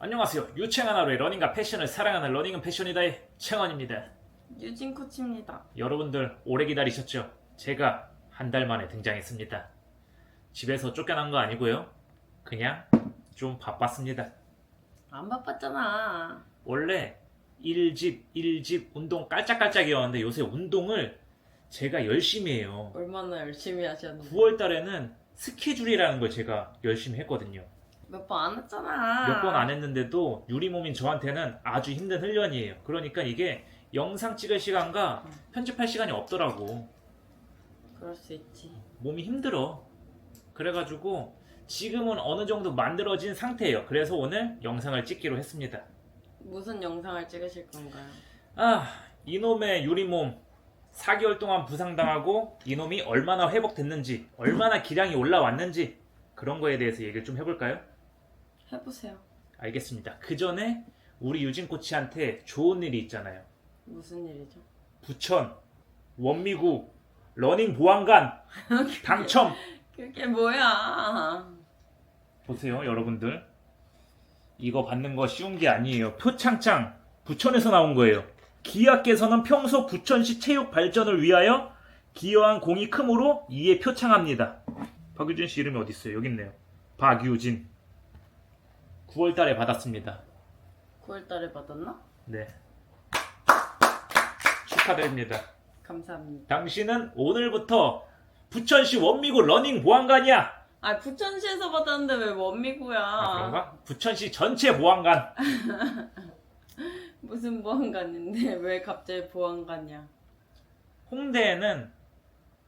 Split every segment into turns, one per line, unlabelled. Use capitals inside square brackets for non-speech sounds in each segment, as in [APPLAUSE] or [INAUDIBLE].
안녕하세요. 유채한 하루의 러닝과 패션을 사랑하는 러닝은 패션이다의 채원입니다.
유진 코치입니다.
여러분들 오래 기다리셨죠? 제가 한 달 만에 등장했습니다. 집에서 쫓겨난 거 아니고요. 그냥 좀 바빴습니다.
안 바빴잖아.
원래 1집, 1집 운동 깔짝깔짝이었는데 요새 운동을 제가 열심히 해요.
얼마나 열심히 하셨는데.
9월 달에는 스케줄이라는 걸 제가 열심히 했거든요.
몇 번 안 했잖아.
몇 번 안 했는데도 유리몸인 저한테는 아주 힘든 훈련이에요. 그러니까 이게 영상 찍을 시간과
음.
편집할 시간이 없더라고.
그럴 수 있지.
몸이 힘들어. 그래가지고 지금은 어느 정도 만들어진 상태예요. 그래서 오늘 영상을 찍기로 했습니다.
무슨 영상을 찍으실 건가요?
아, 이놈의 유리몸 4개월 동안 부상당하고 이놈이 얼마나 회복됐는지, 얼마나 기량이 올라왔는지 그런 거에 대해서 얘기를 좀 해볼까요?
해보세요.
알겠습니다. 그 전에 우리 유진 코치한테 좋은 일이 있잖아요.
무슨 일이죠?
부천, 원미구, 러닝 보안관 [LAUGHS] 당첨.
그게 뭐야?
보세요, 여러분들. 이거 받는 거 쉬운 게 아니에요. 표창장 부천에서 나온 거예요. 기아께서는 평소 부천시 체육 발전을 위하여 기여한 공이 크므로 이에 표창합니다. 박유진 씨 이름이 어디 있어요? 여기 있네요. 박유진. 9월 달에 받았습니다.
9월달에 받았나?
네. 축하드립니다.
감사합니다.
당신은 오늘부터 부천시 원미구 러닝 보안관이야.
아 부천시에서 받았는데 왜 원미구야?
아, 그런가? 부천시 전체 보안관. [LAUGHS]
무슨 보안관인데 [LAUGHS] 왜 갑자기 보안관이야?
홍대에는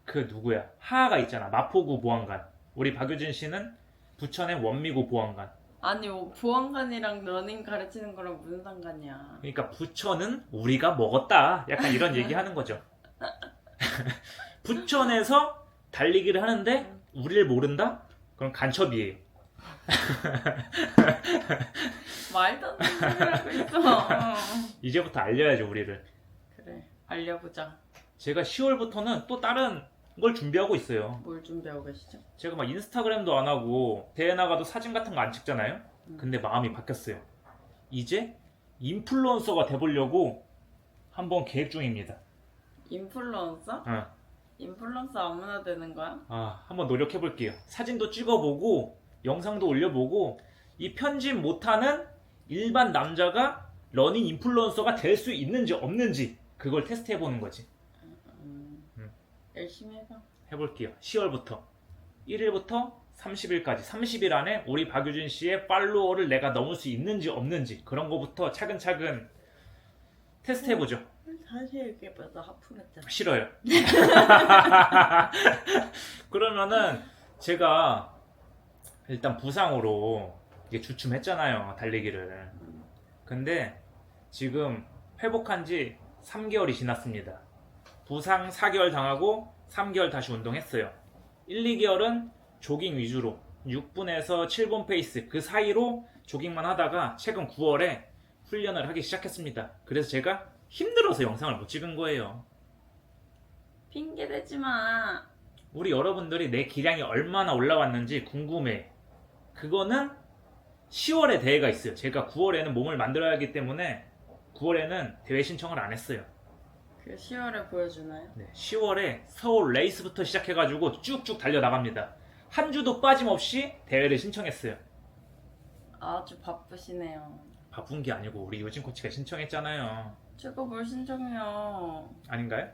그 누구야? 하하가 있잖아. 마포구 보안관. 우리 박유진 씨는 부천의 원미구 보안관.
아니 뭐 보안관이랑 러닝 가르치는 거랑 무슨 상관이야?
그러니까 부천은 우리가 먹었다. 약간 이런 얘기 하는 거죠. [LAUGHS] 부천에서 달리기를 하는데 우리를 모른다? 그럼 간첩이에요. [LAUGHS]
말도 안 되는 소리 하고 있어. [LAUGHS]
이제부터 알려야죠, 우리를.
그래 알려보자.
제가 10월부터는 또 다른 걸 준비하고 있어요.
뭘 준비하고 계시죠?
제가 막 인스타그램도 안 하고 대회 나가도 사진 같은 거 안 찍잖아요.
음.
근데 마음이 바뀌었어요. 이제 인플루언서가 돼보려고 한번 계획 중입니다.
인플루언서?
어.
인플루언서 아무나 되는 거야?
아, 한번 노력해볼게요. 사진도 찍어보고 영상도 올려보고 이 편집 못하는 일반 남자가 러닝 인플루언서가 될 수 있는지 없는지 그걸 테스트해보는 거지.
음,
음.
열심히 해봐.
해볼게요. 10월부터 1일부터 30일까지 30일 안에 우리 박유진 씨의 팔로워를 내가 넘을 수 있는지 없는지 그런 거부터 차근차근 테스트 해보죠.
다시 얘기해봐서 하품했잖아.
싫어요. [LAUGHS] 그러면은 제가 일단 부상으로 이게 주춤했잖아요 달리기를. 근데 지금 회복한 지 3개월이 지났습니다. 부상 4개월 당하고 3개월 다시 운동했어요. 1, 2개월은 조깅 위주로 6분에서 7분 페이스 그 사이로 조깅만 하다가 최근 9월에 훈련을 하기 시작했습니다. 그래서 제가 힘들어서 영상을 못 찍은 거예요.
핑계 대지 마.
우리 여러분들이 내 기량이 얼마나 올라왔는지 궁금해. 그거는 10월에 대회가 있어요. 제가 9월에는 몸을 만들어야 하기 때문에 9월에는 대회 신청을 안 했어요.
그 10월에 보여주나요?
네, 10월에 서울 레이스부터 시작해가지고 쭉쭉 달려나갑니다. 한 주도 빠짐없이 대회를 신청했어요.
아주 바쁘시네요.
바쁜 게 아니고 우리 요진 코치가 신청했잖아요.
제가 뭘 신청해요?
아닌가요?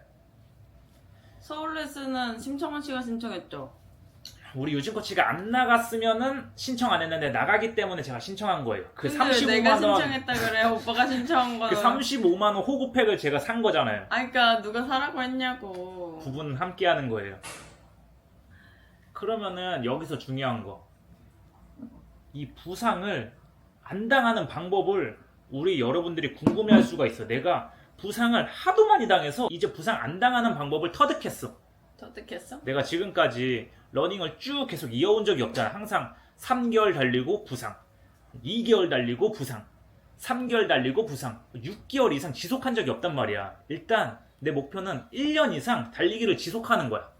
서울레스는 심청원 씨가 신청했죠.
우리 요진 코치가 안 나갔으면은 신청 안 했는데 나가기 때문에 제가 신청한 거예요. 그
근데 왜
35만
내가
원,
신청했다 그래? 오빠가 신청한 거는.
그 35만 원 호구팩을 제가 산 거잖아요.
아 그니까 누가 사라고 했냐고.
두분 함께 하는 거예요. 그러면은 여기서 중요한 거. 이 부상을 안 당하는 방법을 우리 여러분들이 궁금해 할 수가 있어. 내가 부상을 하도 많이 당해서 이제 부상 안 당하는 방법을 터득했어.
터득했어?
내가 지금까지 러닝을 쭉 계속 이어온 적이 없잖아. 항상 3개월 달리고 부상, 2개월 달리고 부상, 3개월 달리고 부상, 6개월 이상 지속한 적이 없단 말이야. 일단 내 목표는 1년 이상 달리기를 지속하는 거야.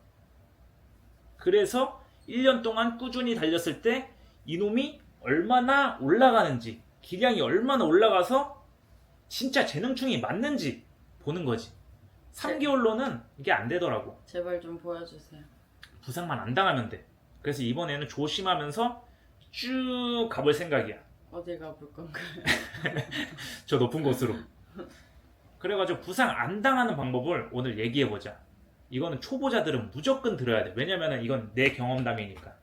그래서 1년 동안 꾸준히 달렸을 때 이놈이 얼마나 올라가는지 기량이 얼마나 올라가서 진짜 재능충이 맞는지 보는 거지. 3개월로는 이게 안 되더라고.
제발 좀 보여주세요.
부상만 안 당하면 돼. 그래서 이번에는 조심하면서 쭉 가볼 생각이야.
어딜 가볼 건가요? [LAUGHS]
저 높은 곳으로. 그래가지고 부상 안 당하는 방법을 오늘 얘기해보자. 이거는 초보자들은 무조건 들어야 돼. 왜냐면은 이건 내 경험담이니까.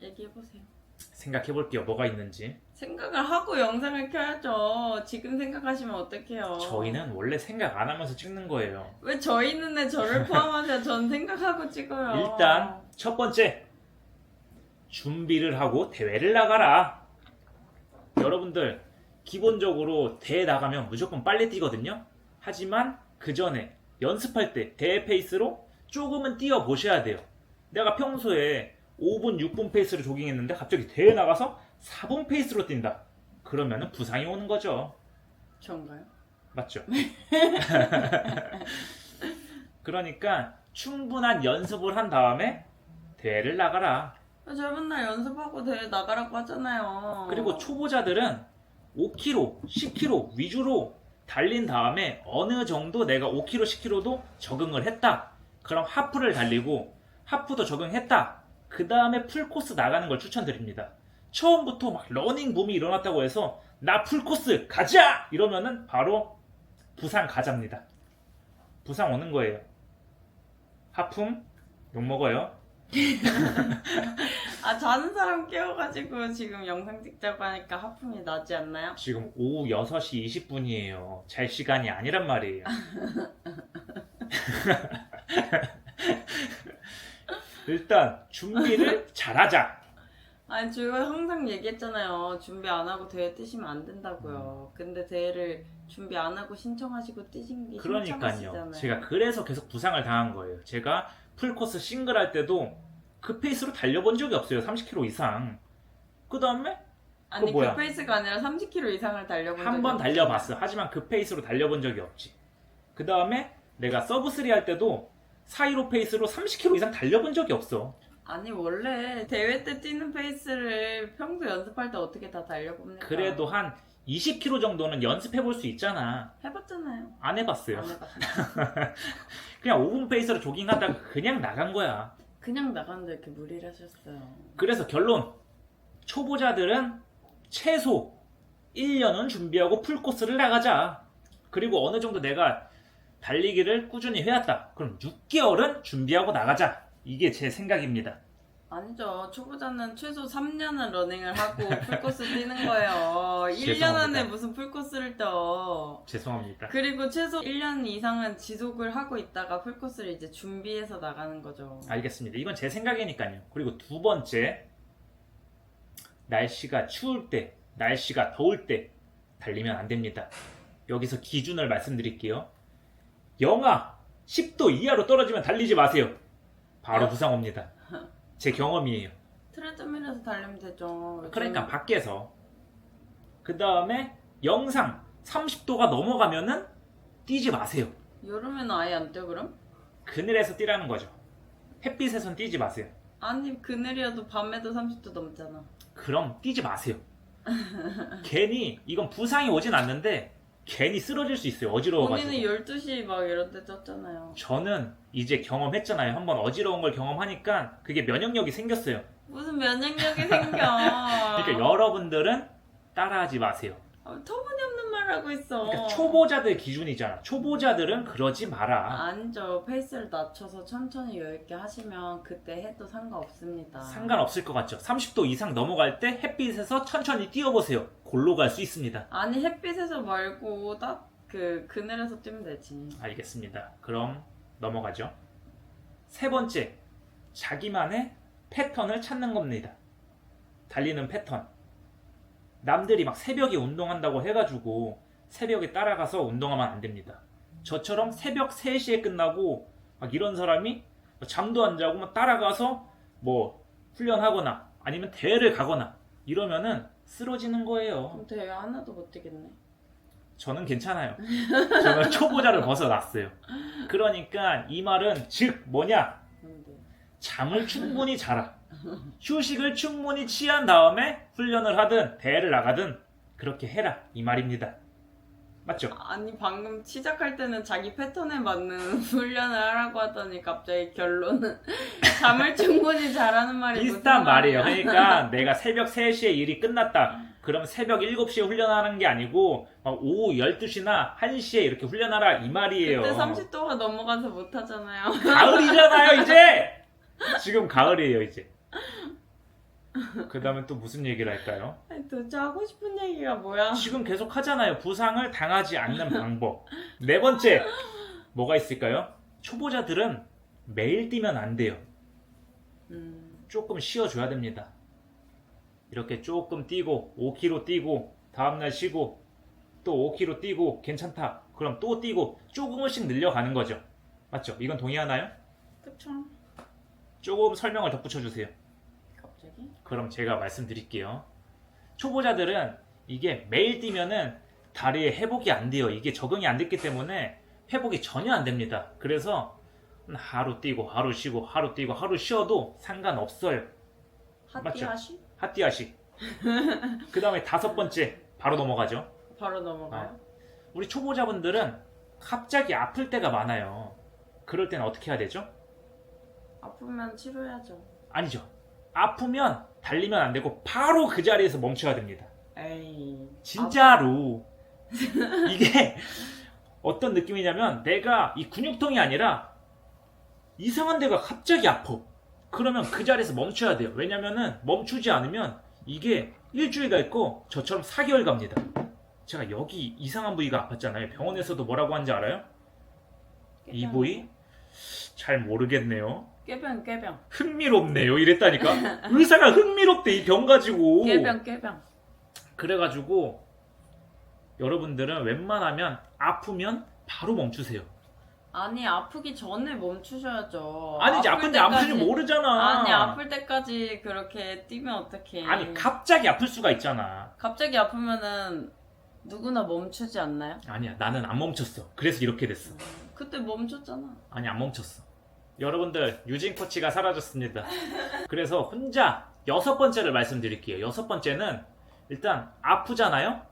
얘기해보세요.
생각해볼게요. 뭐가 있는지.
생각을 하고 영상을 켜야죠. 지금 생각하시면 어떡해요.
저희는 원래 생각 안 하면서 찍는 거예요.
왜 저희는 내 저를 [LAUGHS] 포함하셔? 전 생각하고 찍어요.
일단 첫 번째 준비를 하고 대회를 나가라. 여러분들 기본적으로 대회 나가면 무조건 빨리 뛰거든요. 하지만 그 전에 연습할 때 대회 페이스로 조금은 뛰어 보셔야 돼요. 내가 평소에 5분, 6분 페이스로 조깅했는데 갑자기 대회 나가서 4분 페이스로 뛴다. 그러면은 부상이 오는 거죠.
전가요?
맞죠? [LAUGHS] 그러니까 충분한 연습을 한 다음에 대회를 나가라.
저 맨날 연습하고 대회 나가라고 하잖아요.
그리고 초보자들은 5km, 10km 위주로 달린 다음에 어느 정도 내가 5km, 10km도 적응을 했다. 그럼 하프를 달리고 하프도 적응했다. 그 다음에 풀코스 나가는 걸 추천드립니다. 처음부터 막 러닝 붐이 일어났다고 해서 나 풀코스 가자! 이러면은 바로 부상 가자입니다. 부상 오는 거예요. 하품 욕 먹어요. [LAUGHS]
아 자는 사람 깨워가지고 지금 영상 찍자고 하니까 하품이 나지 않나요?
지금 오후 6시 20분이에요. 잘 시간이 아니란 말이에요. [LAUGHS] [LAUGHS] 일단 준비를 잘하자.
아니 제가 항상 얘기했잖아요. 준비 안 하고 대회 뛰시면 안 된다고요. 근데 대회를 준비 안 하고 신청하시고 뛰신 게
그러니까요.
신청하시잖아요.
제가 그래서 계속 부상을 당한 거예요. 제가 풀코스 싱글 할 때도 그 페이스로 달려본 적이 없어요. 30km 이상. 그 다음에
아니
뭐야?
그 페이스가 아니라 30km 이상을 달려본
한
적이
번
없어요.
달려봤어. 하지만 그 페이스로 달려본 적이 없지. 그 다음에 내가 서브 3 할 때도 415 페이스로 30km 이상 달려본 적이 없어.
아니 원래 대회 때 뛰는 페이스를 평소 연습할 때 어떻게 다 달려봅니까?
그래도 한 20km 정도는 연습해 볼 수 있잖아.
해봤잖아요.
안 해봤어요.
안 해봤어요. [LAUGHS]
그냥 5분 페이스로 조깅하다가 그냥 나간 거야.
그냥 나가는데 이렇게 무리를 하셨어요.
그래서 결론. 초보자들은 최소 1년은 준비하고 풀코스를 나가자. 그리고 어느 정도 내가 달리기를 꾸준히 해왔다. 그럼 6개월은 준비하고 나가자. 이게 제 생각입니다.
아니죠. 초보자는 최소 3년은 러닝을 하고 [LAUGHS] 풀코스 뛰는 거예요. 1년
죄송합니다.
안에 무슨 풀코스를 떠.
죄송합니다.
그리고 최소 1년 이상은 지속을 하고 있다가 풀코스를 이제 준비해서 나가는 거죠.
알겠습니다. 이건 제 생각이니까요. 그리고 두 번째, 날씨가 추울 때, 날씨가 더울 때 달리면 안 됩니다. 여기서 기준을 말씀드릴게요. 영하 10도 이하로 떨어지면 달리지 마세요. 바로
어?
부상 옵니다. 제 경험이에요.
트레드밀에서 달리면 되죠.
그러니까 밖에서. 그 다음에 영상 30도가 넘어가면은 뛰지 마세요.
여름에는 아예 안 뛰어 그럼?
그늘에서 뛰라는 거죠. 햇빛에선 뛰지 마세요.
아니 그늘이어도 밤에도 30도 넘잖아.
그럼 뛰지 마세요. 괜히 이건 부상이 오진 않는데 괜히 쓰러질 수 있어요. 어지러워가지고.
본인은 12시 막 이런 데 쪘잖아요.
저는 이제 경험했잖아요. 한번 어지러운 걸 경험하니까 그게 면역력이 생겼어요.
무슨 면역력이 생겨. [LAUGHS]
그러니까 여러분들은 따라하지 마세요.
아, 터무니없는 말 하고 있어.
그러니까 초보자들 기준이잖아. 초보자들은 그러지 마라.
아니죠. 페이스를 낮춰서 천천히 여유있게 하시면 그때 해도 상관없습니다.
상관없을 것 같죠. 30도 이상 넘어갈 때 햇빛에서 천천히 뛰어보세요. 골로 갈 수 있습니다.
아니 햇빛에서 말고 딱 그 그늘에서 뛰면 되지.
알겠습니다. 그럼 넘어가죠. 세 번째, 자기만의 패턴을 찾는 겁니다. 달리는 패턴. 남들이 막 새벽에 운동한다고 해가지고 새벽에 따라가서 운동하면 안 됩니다. 저처럼 새벽 3시에 끝나고 막 이런 사람이 잠도 안 자고 막 따라가서 뭐 훈련하거나 아니면 대회를 가거나 이러면은 쓰러지는 거예요.
그럼 대회 하나도 못 뛰겠네.
저는 괜찮아요. 저는 초보자를 벗어났어요. 그러니까 이 말은 즉 뭐냐? 잠을 충분히 자라. 휴식을 충분히 취한 다음에 훈련을 하든 대회를 나가든 그렇게 해라 이 말입니다. 맞죠?
아니 방금 시작할 때는 자기 패턴에 맞는 [LAUGHS] 훈련을 하라고 하더니 갑자기 결론은 [LAUGHS] 잠을 충분히 자라는 말이
비슷한
무슨
말이에요.
말이야.
그러니까 내가 새벽 3시에 일이 끝났다. 그럼 새벽 7시에 훈련하는 게 아니고 막 오후 12시나 1시에 이렇게 훈련하라 이 말이에요.
그때 30도가 넘어가서 못 하잖아요.
가을이잖아요, 이제. 지금 가을이에요, 이제. 그 다음에 또 무슨 얘기를 할까요?
아니, 도대체 하고 싶은 얘기가 뭐야?
지금 계속 하잖아요. 부상을 당하지 않는 방법. 네 번째, 뭐가 있을까요? 초보자들은 매일 뛰면 안 돼요.
음,
조금 쉬어줘야 됩니다. 이렇게 조금 뛰고 5km 뛰고 다음날 쉬고 또 5km 뛰고 괜찮다. 그럼 또 뛰고 조금씩 늘려가는 거죠. 맞죠? 이건 동의하나요?
그쵸?
조금 설명을 덧붙여 주세요. 그럼 제가 말씀드릴게요. 초보자들은 이게 매일 뛰면은 다리에 회복이 안 돼요. 이게 적응이 안 됐기 때문에 회복이 전혀 안 됩니다. 그래서 하루 뛰고 하루 쉬고 하루 뛰고 하루 쉬어도 상관없어요. 맞죠?
하띠하시?
핫띠아식. [LAUGHS] 그 다음에 다섯 번째 바로 넘어가죠.
바로 넘어가요.
우리 초보자분들은 갑자기 아플 때가 많아요. 그럴 때는 어떻게 해야 되죠?
아프면 치료해야죠.
아니죠. 아프면 달리면 안 되고 바로 그 자리에서 멈춰야 됩니다.
에이.
진짜로. 이게 어떤 느낌이냐면 내가 이 근육통이 아니라 이상한 데가 갑자기 아파. 그러면 그 자리에서 멈춰야 돼요. 왜냐면은 멈추지 않으면 이게 일주일 가 있고 저처럼 4개월 갑니다. 제가 여기 이상한 부위가 아팠잖아요. 병원에서도 뭐라고 하는지 알아요? 이 부위? 잘 모르겠네요.
깨병 깨병.
흥미롭네요. 이랬다니까. [LAUGHS] 의사가 흥미롭대 이 병 가지고.
깨병 깨병.
그래가지고 여러분들은 웬만하면 아프면 바로 멈추세요.
아니 아프기 전에 멈추셔야죠.
아니지
아플
아픈데
아픈지
모르잖아.
아니 아플 때까지 그렇게 뛰면 어떡해.
아니, 갑자기 아플 수가 있잖아.
갑자기 아프면은 누구나 멈추지 않나요?
아니야 나는 안 멈췄어. 그래서 이렇게 됐어.
그때 멈췄잖아.
아니 안 멈췄어. 여러분들 유진 코치가 사라졌습니다. 그래서 혼자 여섯 번째를 말씀드릴게요. 여섯 번째는 일단 아프잖아요.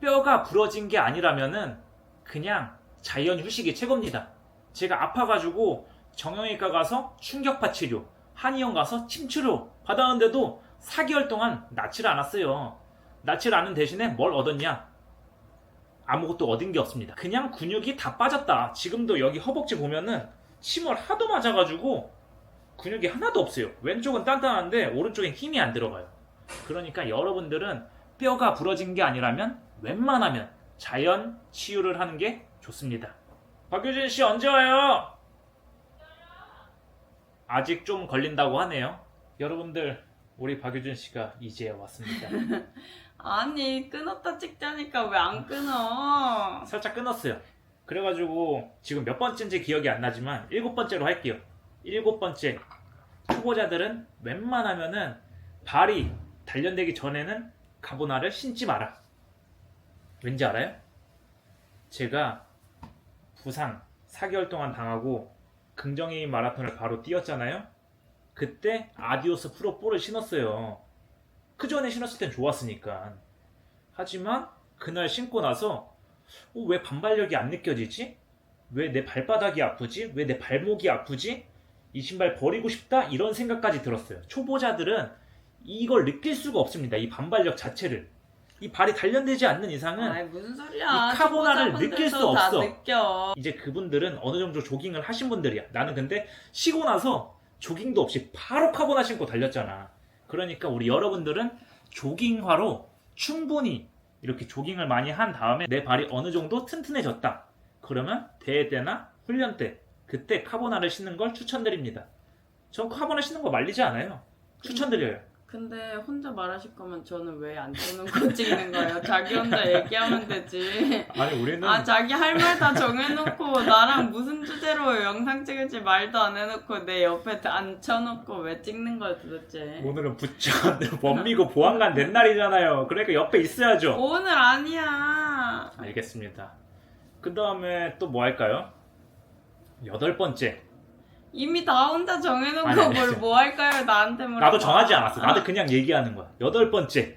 뼈가 부러진 게 아니라면은 그냥 자연 휴식이 최고입니다. 제가 아파가지고 정형외과 가서 충격파 치료, 한의원 가서 침치료 받았는데도 4개월 동안 낫지를 않았어요. 낫지를 않은 대신에 뭘 얻었냐? 아무것도 얻은 게 없습니다. 그냥 근육이 다 빠졌다. 지금도 여기 허벅지 보면은 침을 하도 맞아가지고 근육이 하나도 없어요. 왼쪽은 단단한데 오른쪽엔 힘이 안 들어가요. 그러니까 여러분들은 뼈가 부러진 게 아니라면 웬만하면 자연 치유를 하는 게 좋습니다. 박효진 씨 언제 와요? 아직 좀 걸린다고 하네요. 여러분들 우리 박효진 씨가 이제 왔습니다. [LAUGHS]
아니 끊었다 찍자니까 왜 안 끊어?
살짝 끊었어요. 그래가지고 지금 몇 번째인지 기억이 안 나지만 일곱 번째로 할게요. 일곱 번째 초보자들은 웬만하면은 발이 단련되기 전에는 가보나를 신지 마라. 왠지 알아요? 제가 부상 4개월 동안 당하고 긍정의 마라톤을 바로 뛰었잖아요. 그때 아디오스 프로 4를 신었어요. 그 전에 신었을 땐 좋았으니까. 하지만 그날 신고 나서 어, 왜 반발력이 안 느껴지지? 왜 내 발바닥이 아프지? 왜 내 발목이 아프지? 이 신발 버리고 싶다? 이런 생각까지 들었어요. 초보자들은 이걸 느낄 수가 없습니다. 이 반발력 자체를. 이 발이 단련되지 않는 이상은
아이 무슨 소리야?
이 카보나를 느낄 수
다
없어.
느껴.
이제 그분들은 어느 정도 조깅을 하신 분들이야. 나는 근데 쉬고 나서 조깅도 없이 바로 카보나 신고 달렸잖아. 그러니까 우리 여러분들은 조깅화로 충분히 이렇게 조깅을 많이 한 다음에 내 발이 어느 정도 튼튼해졌다. 그러면 대회 때나 훈련 때 그때 카보나를 신는 걸 추천드립니다. 전 카보나 신는 거 말리지 않아요. 추천드려요.
근데 혼자 말하실 거면 저는 왜안거 찍는 거예요? 자기 혼자 얘기하면 되지.
아니 우리는
아 자기 할 말 다 정해놓고 나랑 무슨 주제로 영상 찍을지 말도 안 해놓고 내 옆에 앉혀놓고 왜 찍는 거야 도대체?
오늘은 부천 [LAUGHS] 원미고 보안관 된 날이잖아요. 그러니까 옆에 있어야죠.
오늘 아니야.
알겠습니다. 그 다음에 또 뭐 할까요? 여덟 번째.
이미 다 혼자 정해놓고
아니, 아니,
뭘
아니.
뭐 할까요? 나한테 물어봐.
나도 정하지 않았어. 나도 그냥 얘기하는 거야. 여덟 번째.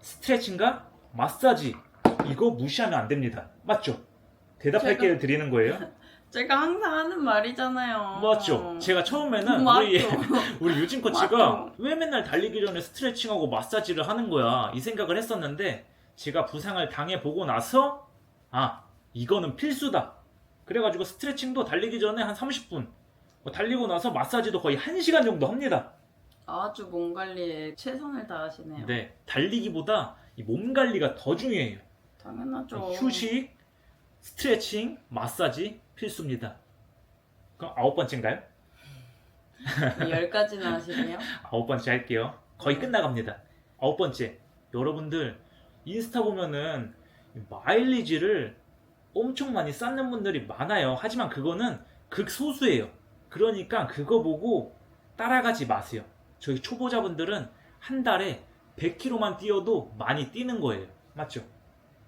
스트레칭과 마사지 이거 무시하면 안 됩니다. 맞죠? 대답할
제가-
기회를 드리는 거예요. [LAUGHS]
제가 항상 하는 말이잖아요.
맞죠? 제가 처음에는
맞죠.
우리 [LAUGHS] 우리 유진 코치가
맞죠.
왜 맨날 달리기 전에 스트레칭하고 마사지를 하는 거야 이 생각을 했었는데 제가 부상을 당해 보고 나서 아 이거는 필수다 그래가지고 스트레칭도 달리기 전에 한 30분 뭐 달리고 나서 마사지도 거의 1시간 정도 합니다
아주 몸 관리에 최선을 다하시네요.
네 달리기보다 이 몸 관리가 더 중요해요
당연하죠.
휴식 스트레칭 마사지 필수입니다 그럼 아홉 번째인가요?
열 가지나 하시네요. [LAUGHS]
아홉 번째 할게요. 거의
네.
끝나갑니다. 아홉 번째. 여러분들 인스타 보면은 마일리지를 엄청 많이 쌓는 분들이 많아요. 하지만 그거는 극소수예요. 그러니까 그거 보고 따라가지 마세요. 저희 초보자분들은 한 달에 100km만 뛰어도 많이 뛰는 거예요. 맞죠?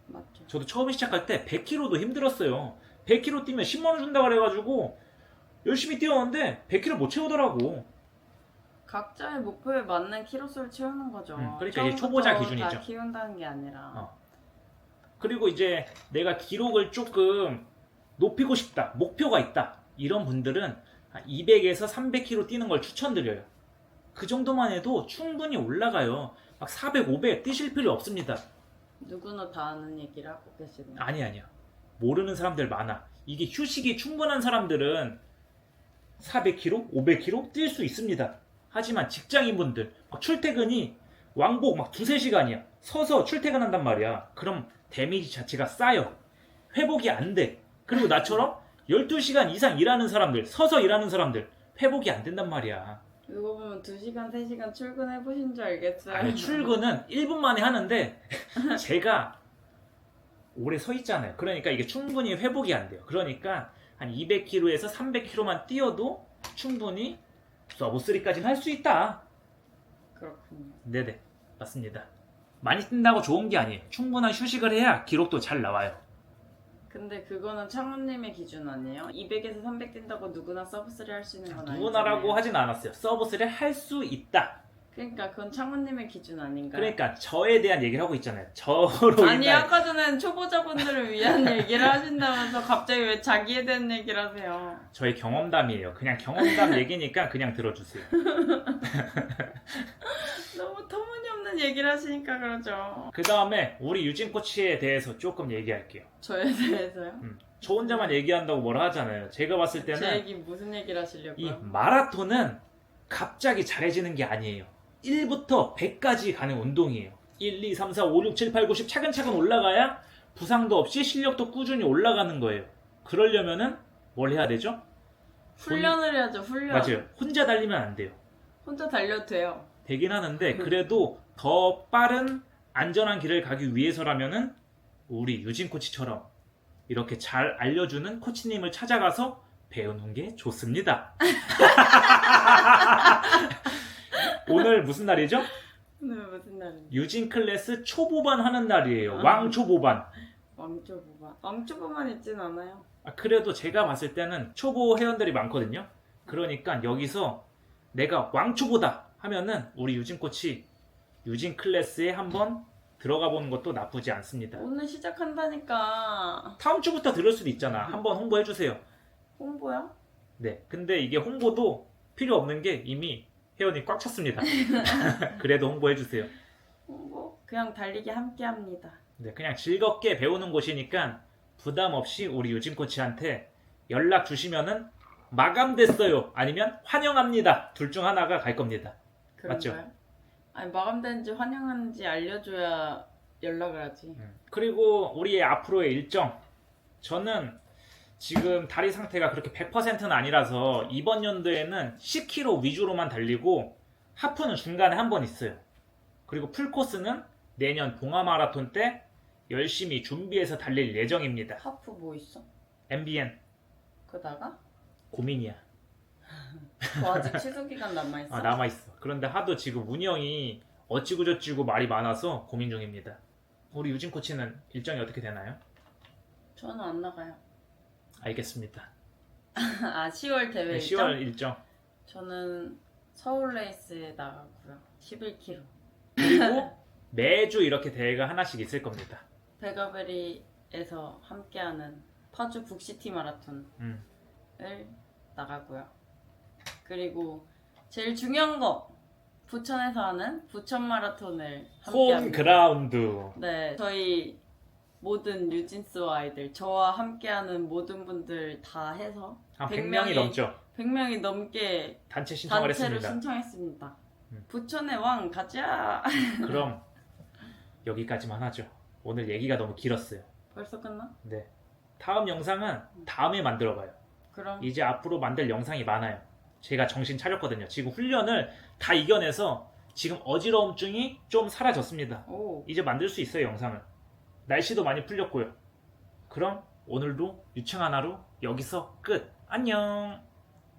맞죠.
저도 처음에 시작할 때 100km도 힘들었어요. 100km 뛰면 10만원 준다 그래가지고 열심히 뛰었는데 100km 못 채우더라고.
각자의 목표에 맞는 키로수를 채우는 거죠.
음, 그러니까 이게
처음부터
초보자 기준이죠.
다 키운다는 게 아니라.
어. 그리고 이제 내가 기록을 조금 높이고 싶다, 목표가 있다. 이런 분들은 200에서 300km 뛰는 걸 추천드려요. 그 정도만 해도 충분히 올라가요. 막 400, 500 뛰실 필요 없습니다.
누구나 다 아는 얘기를 하고 계시네요.
아니 아니야. 모르는 사람들 많아. 이게 휴식이 충분한 사람들은 400km, 500km 뛸 수 있습니다. 하지만 직장인분들 막 출퇴근이 왕복 막 두세 시간이야. 서서 출퇴근한단 말이야. 그럼 데미지 자체가 쌓여. 회복이 안 돼. 그리고 나처럼 12시간 이상 일하는 사람들, 서서 일하는 사람들 회복이 안 된단 말이야.
이거 보면 2시간, 3시간 출근해 보신 줄 알겠어요.
아니 출근은 1분 만에 하는데 [LAUGHS] 제가 오래 서 있잖아요. 그러니까 이게 충분히 회복이 안 돼요. 그러니까 한 200km에서 300km만 뛰어도 충분히 서브 3까지는 할 수 있다.
그렇군요.
네네 맞습니다. 많이 뛴다고 좋은 게 아니에요. 충분한 휴식을 해야 기록도 잘 나와요.
근데 그거는 창훈님의 기준 아니에요? 200에서 300 뛴다고 누구나 서브3 할수 있는 건 아니잖아요.
누구나라고 하진 않았어요. 서브 3를 할 수 있다.
그러니까 그건 창훈님의 기준 아닌가요?
그러니까 저에 대한 얘기를 하고 있잖아요. 저로
아니
인한
아까 전엔 초보자분들을 위한 [LAUGHS] 얘기를 하신다면서 갑자기 왜 자기에 대한 얘기를 하세요?
저의 경험담이에요. 그냥 경험담 [LAUGHS] 얘기니까 그냥 들어주세요. [LAUGHS]
얘기를 하시니까 그러죠.
그 다음에 우리 유진 코치에 대해서 조금 얘기할게요.
저에 대해서요?
음, 저 혼자만 얘기한다고 뭐라 하잖아요. 제가 봤을
제
때는
얘기 무슨 얘기를
이
하시려고요?
마라톤은 갑자기 잘해지는 게 아니에요. 1부터 100까지 가는 운동이에요. 1, 2, 3, 4, 5, 6, 7, 8, 9, 10 차근차근 올라가야 부상도 없이 실력도 꾸준히 올라가는 거예요. 그러려면은 뭘 해야 되죠?
훈련을 해야죠, 훈련.
맞아요. 혼자 달리면 안 돼요.
혼자 달려도 돼요.
되긴 하는데 그래도 더 빠른 안전한 길을 가기 위해서라면은 우리 유진 코치처럼 이렇게 잘 알려주는 코치님을 찾아가서 배우는 게 좋습니다. [LAUGHS] 오늘 무슨 날이죠?
네, 무슨 날인지.
유진 클래스 초보반 하는 날이에요.
아.
왕초보반.
왕초보반. 왕초보만 있진 않아요.
아, 그래도 제가 봤을 때는 초보 회원들이 많거든요. 그러니까 여기서 내가 왕초보다 하면은 우리 유진 코치 유진 클래스에 한번 들어가 보는 것도 나쁘지 않습니다.
오늘 시작한다니까.
다음 주부터 들을 수도 있잖아. 한번 홍보해 주세요.
홍보야?
네. 근데 이게 홍보도 필요 없는 게 이미 회원이 꽉 찼습니다. [LAUGHS] [LAUGHS] 그래도 홍보해 주세요.
홍보? 그냥 달리기 함께 합니다.
네, 그냥 즐겁게 배우는 곳이니까 부담 없이 우리 유진 코치한테 연락 주시면은 마감됐어요. 아니면 환영합니다. 둘 중 하나가 갈 겁니다.
그런가요?
맞죠?
아니 마감된지 환영하는지 알려줘야 연락을 하지.
그리고 우리의 앞으로의 일정. 저는 지금 다리 상태가 그렇게 100%는 아니라서 이번 연도에는 10km 위주로만 달리고 하프는 중간에 한 번 있어요. 그리고 풀코스는 내년 봉화 마라톤 때 열심히 준비해서 달릴 예정입니다.
하프 뭐 있어?
MBN
그다가?
고민이야.
그 아직 취소 기간 남아 있어.
아, 남아 있어. 그런데 하도 지금 운영이 어찌고 저찌고 말이 많아서 고민 중입니다. 우리 유진 코치는 일정이 어떻게 되나요?
저는 안 나가요.
알겠습니다. [LAUGHS]
아 10월 대회
네,
일정?
10월 일정.
저는 서울 레이스에 나가고요. 11km.
그리고 [LAUGHS] 매주 이렇게 대회가 하나씩 있을 겁니다.
베가베리에서 함께하는 파주 북시티 마라톤을
음.
나가고요. 그리고 제일 중요한 거 부천에서 하는 부천 마라톤을
홈
함께합니다.
그라운드.
네, 저희 모든 뉴진스와 아이들, 저와 함께하는 모든 분들 다 해서
한
100
100명이
명이
넘죠.
100명이 넘게
단체 신청을
단체로
했습니다.
신청했습니다.
음.
부천의 왕 가자.
그럼 여기까지만 하죠. 오늘 얘기가 너무 길었어요.
벌써 끝나?
네. 다음 영상은 다음에 만들어봐요.
그럼
이제 앞으로 만들 영상이 많아요. 제가 정신 차렸거든요. 지금 훈련을 다 이겨내서 지금 어지러움증이 좀 사라졌습니다.
오
이제 만들 수 있어요, 영상을. 날씨도 많이 풀렸고요. 그럼 오늘도 유충 하나로 여기서 끝. 안녕.